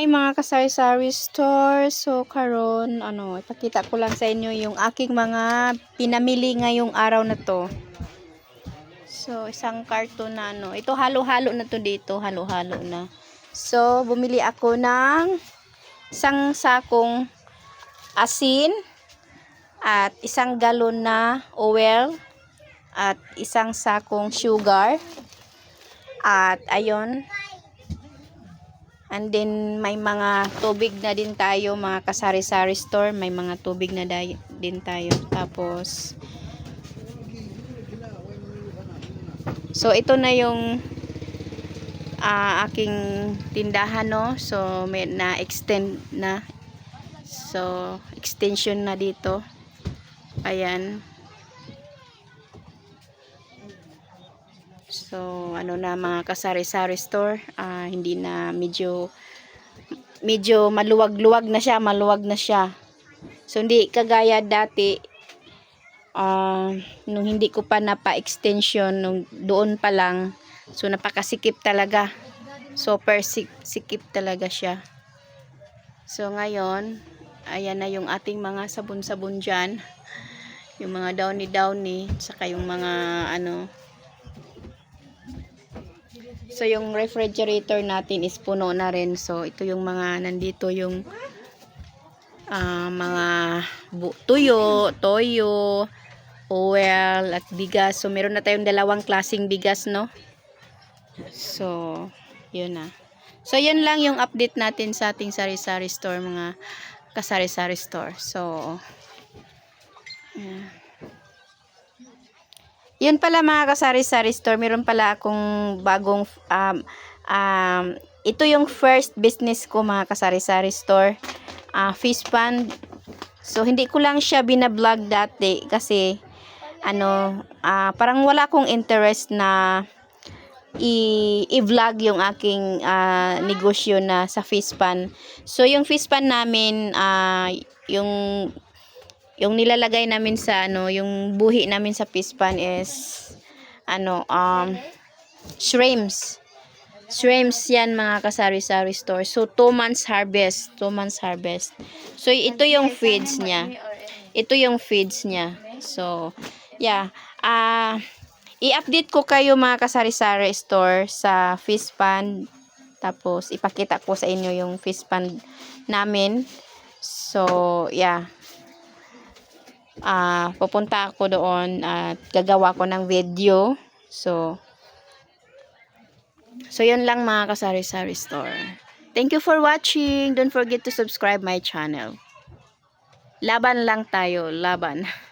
Hi mga kasari-sari store. So karon ano, ipakita ko lang sa inyo yung aking mga pinamili ngayong araw na to. So isang karton na ano. Ito halo-halo na to dito, halo-halo na. So bumili ako ng isang sakong asin at isang galon na oil at isang sakong sugar at ayon And then may mga tubig na din tayo, mga kasari-sari store, may mga tubig na din tayo. Tapos So ito na yung ah, aking tindahan no. So may na-extend na. So extension na dito. Ayan. So, ano na mga kasari-sari store, ah, hindi na medyo medyo maluwag-luwag na siya, maluwag na siya. So, hindi kagaya dati ah, nung hindi ko pa napa-extension nung doon pa lang. So, napakasikip talaga. Super sik sikip talaga siya. So, ngayon, ayan na yung ating mga sabon-sabon dyan. Yung mga downy-downy, saka yung mga ano, So, yung refrigerator natin is puno na rin. So, ito yung mga, nandito yung ah, mga tuyo, toyo, oil, at bigas. So, meron na tayong dalawang klasing bigas, no? So, yun na. So, yun lang yung update natin sa ating sari-sari store, mga kasari-sari store. So, yeah. Yun pala mga kasari-sari store, meron pala akong bagong um, um, ito yung first business ko mga kasari-sari store. Uh, fish pond. So hindi ko lang siya binablog dati kasi ano, ah, parang wala akong interest na i-vlog yung aking ah, negosyo na sa fish pan. So yung fish pan namin ah, yung yung nilalagay namin sa ano, yung buhi namin sa fish pan is ano, um shrimps. Shrimps yan mga kasari-sari store. So 2 months harvest, 2 months harvest. So ito yung feeds niya. Ito yung feeds niya. So yeah, ah i-update ko kayo mga kasari-sari store sa fish pan. Tapos ipakita ko sa inyo yung fish pan namin. So yeah ah pupunta ako doon at gagawa ko ng video. So, so yun lang mga kasari-sari store. Thank you for watching. Don't forget to subscribe my channel. Laban lang tayo, laban.